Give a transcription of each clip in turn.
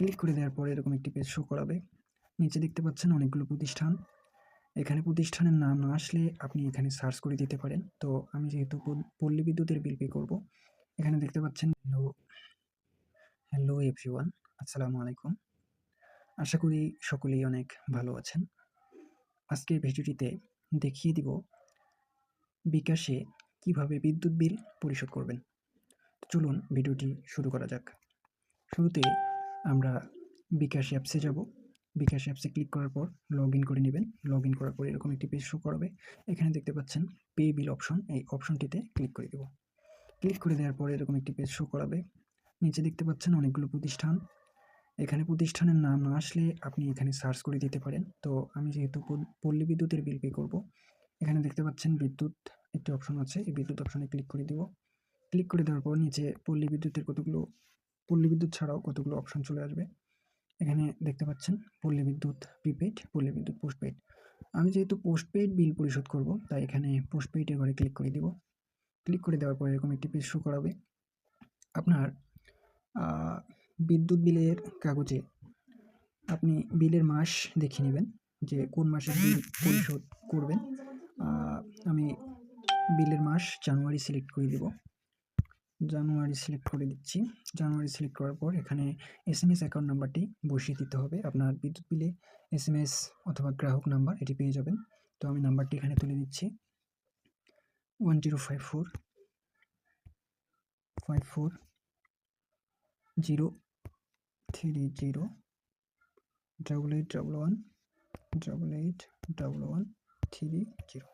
Click করে দেওয়ার পরে এরকম একটি পেজ শো করাবে। নিচে দেখতে পাচ্ছেন অনেকগুলো প্রতিষ্ঠান। এখানে প্রতিষ্ঠানের নাম না আসলে আপনি এখানে সার্চ করে দিতে পারেন। তো আমি যেহেতু পল্লী বিদ্যুতের বিল পে করব, এখানে দেখতে পাচ্ছেন হ্যালো হ্যালো এভরিওয়ান আসসালামু আলাইকুম। আশা করি সকলেই অনেক ভালো আছেন। আজকের ভিডিওটিতে দেখিয়ে দিব বিকাশে কীভাবে বিদ্যুৎ বিল পরিশোধ করবেন। চলুন ভিডিওটি শুরু করা যাক। শুরুতে আমরা বিকাশ অ্যাপসে যাব। বিকাশ অ্যাপসে ক্লিক করার পর লগ ইন করে নেবেন। লগ ইন করার পর এরকম একটি পেজ শো করাবে। এখানে দেখতে পাচ্ছেন পে বিল অপশন। এই অপশনটিতে ক্লিক করে দেব। ক্লিক করে দেওয়ার পর এরকম একটি পেজ শো করাবে। নিচে দেখতে পাচ্ছেন অনেকগুলো প্রতিষ্ঠান। এখানে প্রতিষ্ঠানের নাম না আসলে আপনি এখানে সার্চ করে দিতে পারেন। তো আমি যেহেতু পল্লী বিদ্যুতের বিল পে করব, এখানে দেখতে পাচ্ছেন বিদ্যুৎ একটি অপশন আছে। এই বিদ্যুৎ অপশনে ক্লিক করে দেব। ক্লিক করে দেওয়ার পর নিচে পল্লী বিদ্যুতের কতগুলো পল্লী বিদ্যুৎ ছাড়াও কতগুলো অপশন চলে আসবে? এখানে দেখতে পাচ্ছেন পল্লী বিদ্যুৎ প্রিপেড পল্লী বিদ্যুৎ পোস্টপেড আমি যেহেতু পোস্টপেড বিল পরিশোধ করব, তাই এখানে পোস্টপেডের ঘরে ক্লিক করে দিব। ক্লিক করে দেওয়ার পর এরকম একটি পেজ শো করাবে। আপনার বিদ্যুৎ বিলের কাগজে আপনি বিলের মাস দেখে নেবেন, যে কোন মাসে বিল পরিশোধ করবেন। আমি বিলের মাস জানুয়ারি সিলেক্ট করে দিব। জানুয়ারি সিলেক্ট করে দিচ্ছি। জানুয়ারি সিলেক্ট করার পর এখানে এস এম এস অ্যাকাউন্ট নাম্বারটি বসিয়ে দিতে হবে। আপনার বিদ্যুৎ বিলে এস এম এস অথবা গ্রাহক নাম্বার এটি পেয়ে যাবেন। তো আমি নাম্বারটি এখানে তুলে দিচ্ছি। One zero five four five four zero three zero double eight double one double eight double one three zero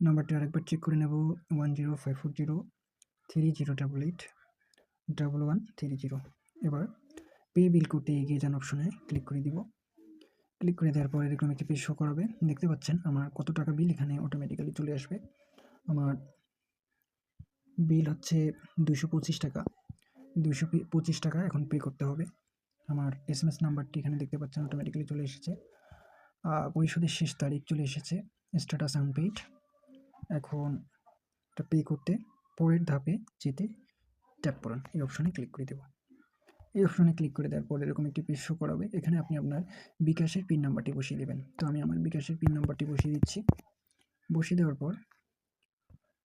নাম্বারটি আরেকবার চেক করে নেব। One zero five four zero three zero double eight double one three zero এবার pay bill করতে এগিয়ে যান অপশনে click করে দিব। ক্লিক করে দেওয়ার পর এরকম একটি পেজ শো করাবে। দেখতে পাচ্ছেন আমার কত টাকা বিল এখানে অটোমেটিক্যালি চলে আসবে। আমার বিল হচ্ছে দুশো পঁচিশ টাকা। দুশো পঁচিশ টাকা এখন পে করতে হবে। আমার এস এম এস নাম্বারটি এখানে দেখতে পাচ্ছেন অটোমেটিক্যালি চলে এসেছে। পরিশোধের শেষ তারিখ চলে এসেছে স্ট্যাটাস আনপেইড এখন এটা পে করতে পরের ধাপে যেতে ট্যাপ করুন। এই অপশনে ক্লিক করে দেবো। এই অপশনে ক্লিক করে দেওয়ার পর এরকম একটি পেজ শো করাবে এখানে আপনি আপনার বিকাশের পিন নাম্বারটি বসিয়ে দেবেন। তো আমি আমার বিকাশের পিন নাম্বারটি বসিয়ে দিচ্ছি। বসিয়ে দেওয়ার পর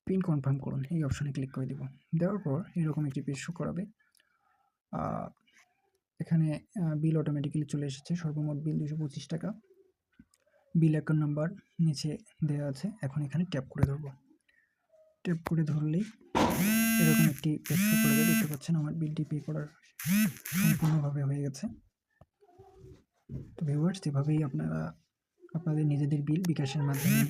পিন কনফার্ম করুন। এই অপশনে ক্লিক করে দেব। দেওয়ার পর এরকম একটি পেজ শো করাবে এখানে বিল অটোমেটিক্যালি চলে এসেছে। সর্বমোট বিল দুশো পঁচিশ টাকা। বিল অ্যাকাউন্ট নাম্বার নিচে দেওয়া আছে। এখন এখানে ট্যাপ করে ধরবো। ট্যাপ করে ধরলেই এরকম একটি পেজ শো করবে দেখতে পাচ্ছেন আমার বিলটি পে করার সম্পূর্ণভাবে হয়ে গেছে। তো ভিউয়ার্স এভাবেই আপনারা আপনাদের নিজেদের বিল বিকাশের মাধ্যমে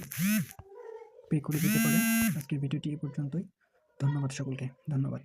পে করে দিতে পারেন, আজকের ভিডিওটি এ পর্যন্তই। ধন্যবাদ সকলকে। ধন্যবাদ।